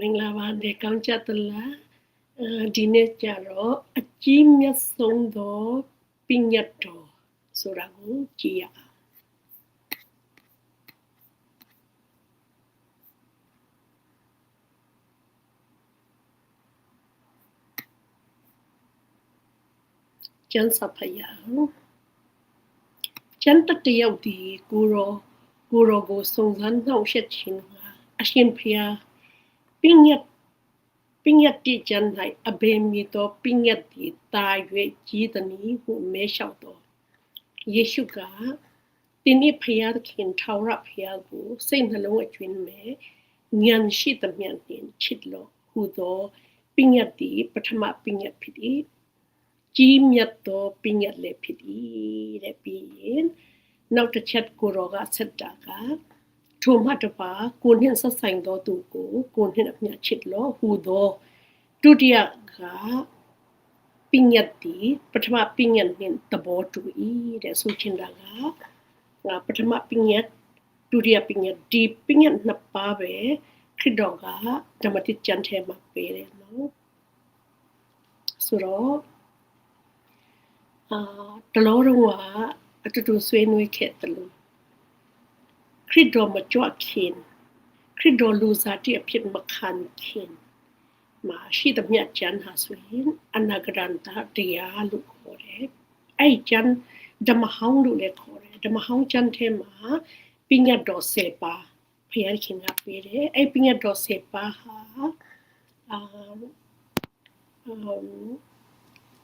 မင်္ဂလာပါဒီကောင်းကြသလားအဲဒီနေ့ကျတော့အကြီးမြတ်ဆုံးသောပညတ်တော်ဆိုတာကိုကြည့်ရအောင်ကျမ်းစာဖတ်ရအောင်ကျမ်းတတယောက်ဒီကိုရောကိုရောကိုစုံစမ်းနှောက်ယှက်ခြင်းကအရှင်ဖျား ပညတ်ပညတ်တိကျမ်း၌အဘယ်မည်သောပညတ်ဒီတာ၍ကြီးသည်နည်းဟုမဲလျှောက်တော်ယေရှုကတင်းဤဖျားခင်ထာဝရဖျားကိုစိတ်နှလုံးအကျွင်းမဲ့ဉာဏ်ရှိသမျှနှင့်ချစ်လို့ဟူသောပညတ်ဒီပထမပညတ်ဖြစ်၏ကြီးမြတ်သောပညတ်လည်းဖြစ်၏တဲ့ပြီးရင်နောက်တစ်ချက်ကိုရောကဆက်တာက ထိုမှတပါကိုနှင့်ဆက်ဆိုင်သောသူကိုကိုနှင့်အမျှချစ်လို့ဟူသောဒုတိယကပညတ်ဒီပထမပညတ်နှင့်သဘောတူ၏တဲ့ဆိုချင်တာကပထမပညတ်ဒုတိယပညတ်ဒီပညတ်နှစ်ပါးပဲခရစ်တော်ကဓမ္မတိကျမ်းထဲမှာပေးတယ်နော်ဆိုတော့အာတလောတော့ကအတူတူဆွေးနွေးခဲ့တယ်လို့ ခရစ်တော်မကြွခင်ခရစ်တော်လူစားတိအဖြစ်မခံခင်မရှိသမျှကျမ်းဟာဆိုရင်အနာဂရန္တတရားလို့ခေါ်တယ်အဲ့ကျမ်းဓမ္မဟောင်းလို့လည်းခေါ်တယ်ဓမ္မဟောင်းကျမ်းထဲမှာပညာတော်စေပါဖျားခင်ကပေးတယ်အဲ့ပညာတော်စေပါဟာအာ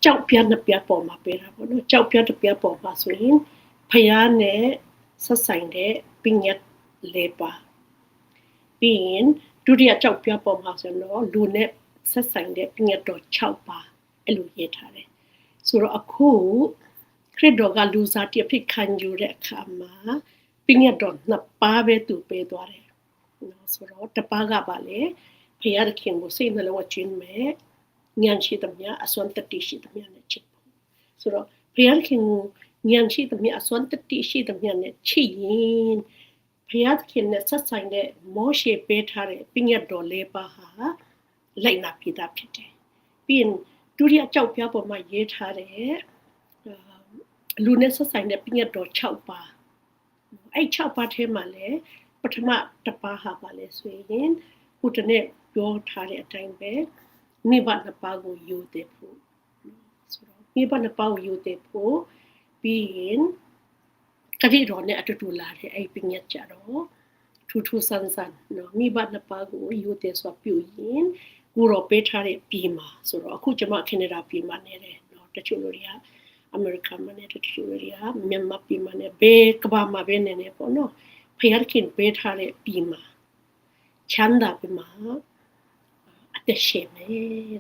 ကြောက်ပြနှစ်ပြပေါ်မှာပေးတာပေါ့နော်ကြောက်ပြတစ်ပြပေါ်မှာဆိုရင်ဖျားနဲ့ဆက်ဆိုင်တဲ့ ပညာလေးပါပြီးရင်ဒုတိယကြောက်ပြပေါ်မှာဆိုတော့လူနဲ့ဆက်ဆိုင်တဲ့ပညာတော်6ပါအဲ့လိုရေးထားတယ်ဆိုတော့အခုခရစ်တော်ကလူစားတဖြစ်ခံယူတဲ့အခါမှာပညာတော်နှစ်ပါးပဲသူပေးသွားတယ်နော်ဆိုတော့တပါးကပါလေဖခင်ခင်ကိုစိတ်နှလုံးအချင်းမဲ့ဉာဏ်ရှိသမျှအစွမ်းတတိရှိသမျှနဲ့ချစ်ဖို့ဆိုတော့ဘုရားခင်ကိုဉာဏ်ရှိသမျှအစွမ်းတတိရှိသမျှနဲ့ချစ်ရင် ဘုရားခင်နဲ့ဆက်ဆိုင်တဲ့မောရှေပေးထားတဲ့ပညတ်တော်လေးပါဟာလိုက်နာပြတာဖြစ်တယ်ပြီးရင်ဒုတိယကြောက်ပြားပေါ်မှာရေးထားတဲ့လူနဲ့ဆက်ဆိုင်တဲ့ပညတ်တော်6ပါအဲ့6ပါထဲမှာလည်းပထမတစ်ပါးဟာပါလဲဆိုရင်ခုတနေ့ပြောထားတဲ့အတိုင်းပဲမိဘနှစ်ပါးကိုယူတဲ့ဖို့ဆိုတော့မိဘနှစ်ပါးကိုယူတဲ့ဖို့ပြီးရင် ကတိတော်နဲ့အတူတူလာတဲ့အဲ့ပညာကြတော့ထူးထူးဆန်းဆန်းနော်မိဘနှစ်ပါးကိုယူတဲ့ဆိုပြုရင်ကိုတော့ပေးထားတဲ့ပြည်မှာဆိုတော့အခုကျမကနေဒါပြည်မှာနေတယ်နော်တချို့လူတွေကအမေရိကန်မှာနေတချို့လူတွေကမြန်မာပြည်မှာနေဘယ်ကဘာမှာပဲနေနေပေါ့နော်ဖခင်ပေးထားတဲ့ပြည်မှာချမ်းသာပြည်မှာသက်ရှင်မယ်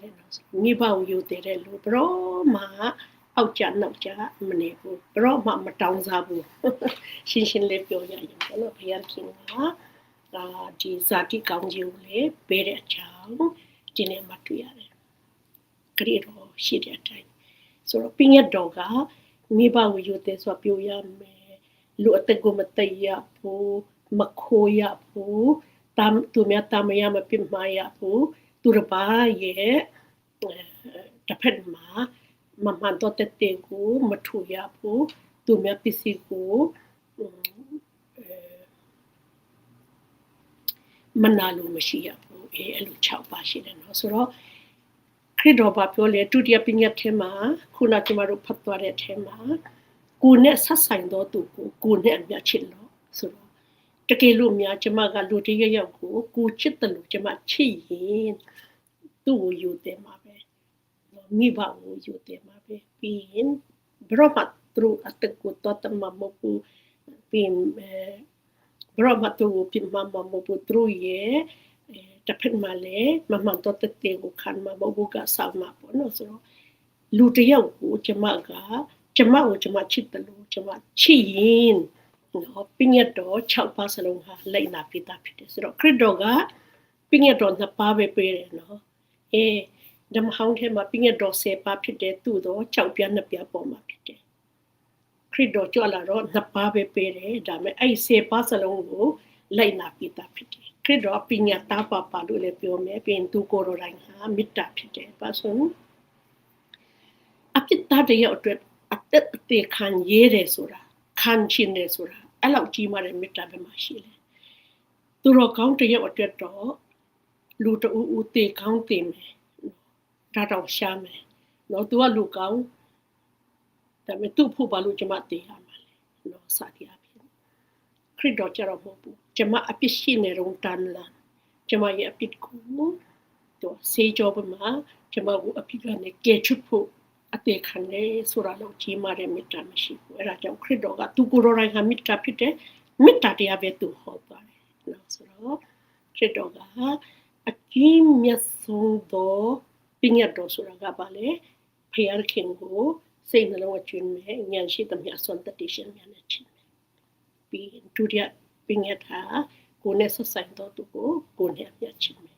တဲ့နော်မိဘကိုယူတည်တဲ့လူဘရောမှ အောက်ကြနောက်ကြမနေဘူးဘရောမှမတောင်းစားဘူးရှင်းရှင်းလေးပြောရရင်ပေါ့နော်ဘုရားခင်ကအာဒီဇာတိကောင်းခြင်းကိုလေပေးတဲ့အကြောင်းဒီနေ့မှတွေ့ရတယ်ခရီးတော်ရှိတဲ့အတိုင်းဆိုတော့ပြည့်ရတော်ကမိဘကိုယူတည်ဆိုပြောရမယ်လူအသက်ကိုမသိရဘူးမခိုးရဘူးတမ်သူများတမရမပြမရဘူးသူတစ်ပါးရဲ့တစ်ဖက်မှာ မမှန်တော့တဲ့တဲ့ကိုမထူရဘူးသူများပစ္စည်းကိုမနာလို့မရှိရဘူးအဲအဲ့လို6ပါရှိတယ်နော်ဆိုတော့ခရစ်တော်ဘာပြောလဲဒုတိယပညတ်ထဲမှာခုနကကျမတို့ဖတ်သွားတဲ့ထဲမှာကိုနဲ့ဆက်ဆိုင်သောသူကိုကိုနဲ့အမြတ်ချစ်လို့ဆိုတော့တကယ်လို့များကျမကလူတရယောက်ကိုကိုချစ်တယ်လို့ကျမချစ်ရင်သူ့ကိုယူတယ်မှာပဲ မိဘကိုယူတယ်မှာပဲပြီးရင်ဘရောမသူအတကူတော့တမမပူပြီးဘရောမသူပြမမမပူသူရဲ့တဖက်မှာလေမမတော့တဲ့ကိုခံမမဘူးကဆောက်မှာပေါ့နော်ဆိုတော့လူတယောက်ကိုကျမကကျမကိုကျမချစ်တယ်လို့ကျမချစ်ရင်နော်ပညတ်တော်6ပါးစလုံးဟာလိုက်နာပြတာဖြစ်တယ်ဆိုတော့ခရစ်တော်ကပညတ်တော်နှစ်ပါးပဲပေးတယ်နော်အဲ ဓမ္မဟောင်းထဲမှာပညတ်တော်10ပါးဖြစ်တယ်သူ့တော့6ပြား2ပြားပေါ်မှာဖြစ်တယ်ခရစ်တော်ကြွလာတော့2ပါးပဲပေးတယ်ဒါပေမဲ့အဲ့10ပါးစလုံးကိုလိုက်နာပြတာဖြစ်တယ်ခရစ်တော်ပညာတာပါပါလို့လည်းပြောမယ်ပြီးရင်သူကိုယ်တော်တိုင်ဟာမေတ္တာဖြစ်တယ်ပါဆိုအပြစ်သားတယောက်အတွက်အသက်အသေးခံရေးတယ်ဆိုတာခံချင်တယ်ဆိုတာအဲ့လောက်ကြီးမားတဲ့မေတ္တာပဲမှာရှိတယ်သူတော်ကောင်းတယောက်အတွက်တော့လူတူဦးတေကောင်းတင်မယ် ဒါတော့ရှားမယ်နော်သူကလူကောင်းဒါပေမဲ့သူ့ဖို့ဘာလို့ကျမတေးရမှာလဲနော်စသည်အဖြစ်ခရစ်တော်ကြတော့မဟုတ်ဘူးကျမအပြစ်ရှိနေတော့တန်လာကျမရဲ့အပြစ်ကိုတော့စေကြောပမှာကျမကိုအပြစ်ကနေကယ်ထုတ်ဖို့အသေးခံနေဆိုတာလို့ကြီးမားတဲ့မေတ္တာမရှိဘူးအဲ့ဒါကြောင့်ခရစ်တော်ကသူကိုယ်တော်တိုင်ကမေတ္တာဖြစ်တဲ့မေတ္တာတရားပဲသူဟောသွားတယ်နော်ဆိုတော့ခရစ်တော်ကအကြီးမြတ်ဆုံးသော ပညာတော်ဆိုတာကပါလေဖယားခင်ကိုစိတ်နှလုံးအကျွမ်းမဲ့ဉာဏ်ရှိသမျှစွမ်းတတိရှင်များနဲ့ချင်းပြီးဒုတိယပညာတာကိုနဲ့ဆက်ဆိုင်တော့သူကိုကိုနဲ့အမြတ်ချင်းမယ်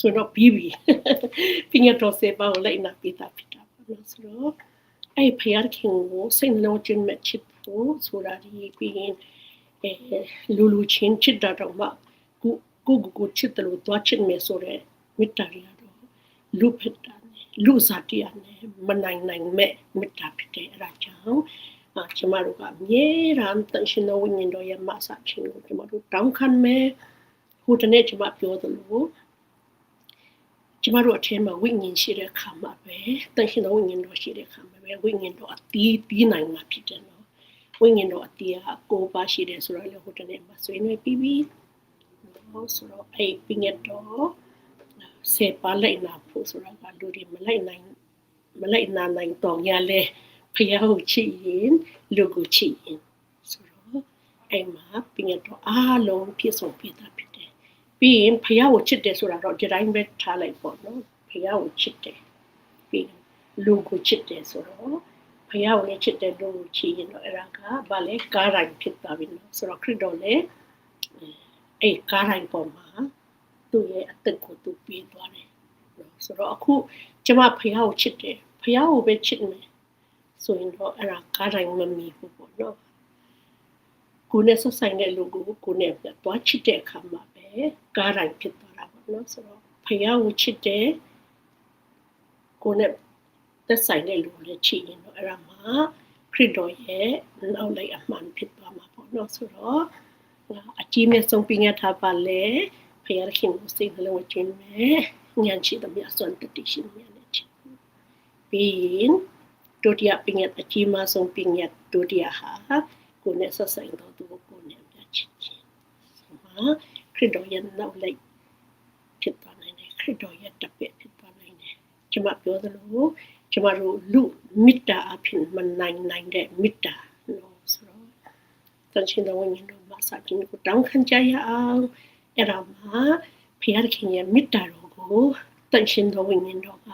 ဆိုတော့ပြီးပြီပညာတော်စေပါကိုလိုက်နာပြီးသားဖြစ်တာပါလို့ဆိုတော့အဲ့ဖယားခင်ကိုစိတ်နှလုံးကျွမ်းမဲ့ချစ်ဖို့ဆိုတာဒီပြီးရင်အဲလူလူချင်းချစ်တာတော့မှကိုကိုကိုချစ်တယ်လို့တွားချစ်မယ်ဆိုတော့မေတ္တာရတော့ လူဖက်တာလူစားတရားနဲ့မနိုင်နိုင်မဲ့မေတ္တာဖြစ်တယ်အဲ့ဒါကြောင့်အာကျမတို့ကအမြဲတမ်းတန်ရှင်တော်ဝိညာဉ်တော်ရဲ့မဆာခြင်းကိုကျမတို့တောင်းခံမယ်ဟိုတနေ့ကျမပြောသလိုကျမတို့အထက်မှာဝိညာဉ်ရှိတဲ့ခါမှာပဲတန်ရှင်တော်ဝိညာဉ်တော်ရှိတဲ့ခါမှာပဲဝိညာဉ်တော်အတီးပြီးနိုင်မှာဖြစ်တယ်နော်ဝိညာဉ်တော်အတီးဟာကိုးပါရှိတယ်ဆိုတော့လေဟိုတနေ့မှာဆွေးနွေးပြီးပြီနော်ဆိုတော့အဲ့ပြင်းရတော့ စေပါလိုက်နာဖို့ဆိုတာကလူတွေမလိုက်နိုင်မလိုက်နာနိုင်တော့ရလဲဖျားကိုချစ်ရင်လူကိုချစ်ရင်ဆိုတော့အဲ့မှာပြင်းရတော့အားလုံးပြည့်စုံပြည့်သားဖြစ်တယ်ပြီးရင်ဖျားကိုချစ်တယ်ဆိုတာတော့ဒီတိုင်းပဲထားလိုက်ပေါ့နော်ဖျားကိုချစ်တယ်ပြီးလူကိုချစ်တယ်ဆိုတော့ဖျားကိုလည်းချစ်တယ်လူကိုချစ်ရင်တော့အဲ့ဒါကဘာလဲကားတိုင်းဖြစ်သွားပြီနော်ဆိုတော့ခရစ်တော်လည်းအဲ့ကားတိုင်းပေါ်မှာ သူ့ရဲ့အသက်ကိုသူပေးသွားတယ်နော်ဆိုတော့အခုကျမဖះကိုချစ်တယ်ဖះကိုပဲချစ်မယ်ဆိုရင်တော့အဲ့ဒါကားတိုင်းမမီဘူးပေါ့နော်ကိုနဲ့ဆက်ဆိုင်တဲ့လူကိုကိုနဲ့ပြသွားချစ်တဲ့အခါမှာပဲကားတိုင်းဖြစ်သွားတာပေါ့နော်ဆိုတော့ဖះကိုချစ်တယ်ကိုနဲ့သက်ဆိုင်တဲ့လူကိုလည်းချစ်ရင်တော့အဲ့ဒါမှာခရစ်တော်ရဲ့နောက်လိုက်အမှန်ဖြစ်သွားမှာပေါ့နော်ဆိုတော့အကြီးမြတ်ဆုံးပညာထားပါလေ ဖယားခင်ကိုစိတ်နှလုံးကျွင်းမယ်ဉာဏ်ရှိသမျှစွမ်းတတိရှိမြတ်နဲ့ချစ်ပြီးရင်ဒုတိယပညာအကြီးမားဆုံးပညာဒုတိယဟာကိုယ်နဲ့ဆက်ဆိုင်တော့သူကိုနဲ့မြတ်ချစ်ခြင်းဆိုမှာခရစ်တော်ရဲ့နောက်လိုက်ဖြစ်သွားနိုင်တယ်ခရစ်တော်ရဲ့တပည့်ဖြစ်သွားနိုင်တယ်ကျွန်မပြောသလိုကျမတို့လူမေတ္တာအဖြစ်မနိုင်နိုင်တဲ့မေတ္တာလို့ဆိုတော့တန်ရှင်တော်ဝိညာဉ်တော်မှာစာခြင်းကိုတောင်းခံကြရအောင် အဲ့ဒါမှာဖခင်ရဲ့မေတ္တာတော်ကိုတန်ရှင်တော်ဝိညာဉ်တော်က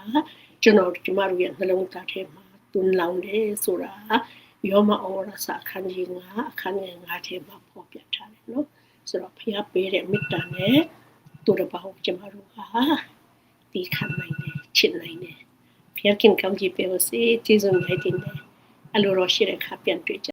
ကျွန်တော်ကျမတို့ရဲ့နှလုံးသားထဲမှာတွန်းလောင်းတယ်ဆိုတာယောမဩဝါဒစာအခန်းကြီး9အခန်းငယ်9ထဲမှာဖော်ပြထားတယ်နော်ဆိုတော့ဖခင်ပေးတဲ့မေတ္တာနဲ့သူတစ်ပါးကိုကျမတို့ကဒီခံနိုင်တယ်ချစ်နိုင်တယ်ဖခင်ကောင်းကြီးပေးပါစေကျေးဇူးများတင်တယ်အလိုတော်ရှိတဲ့ခါပြန်တွေ့ကြ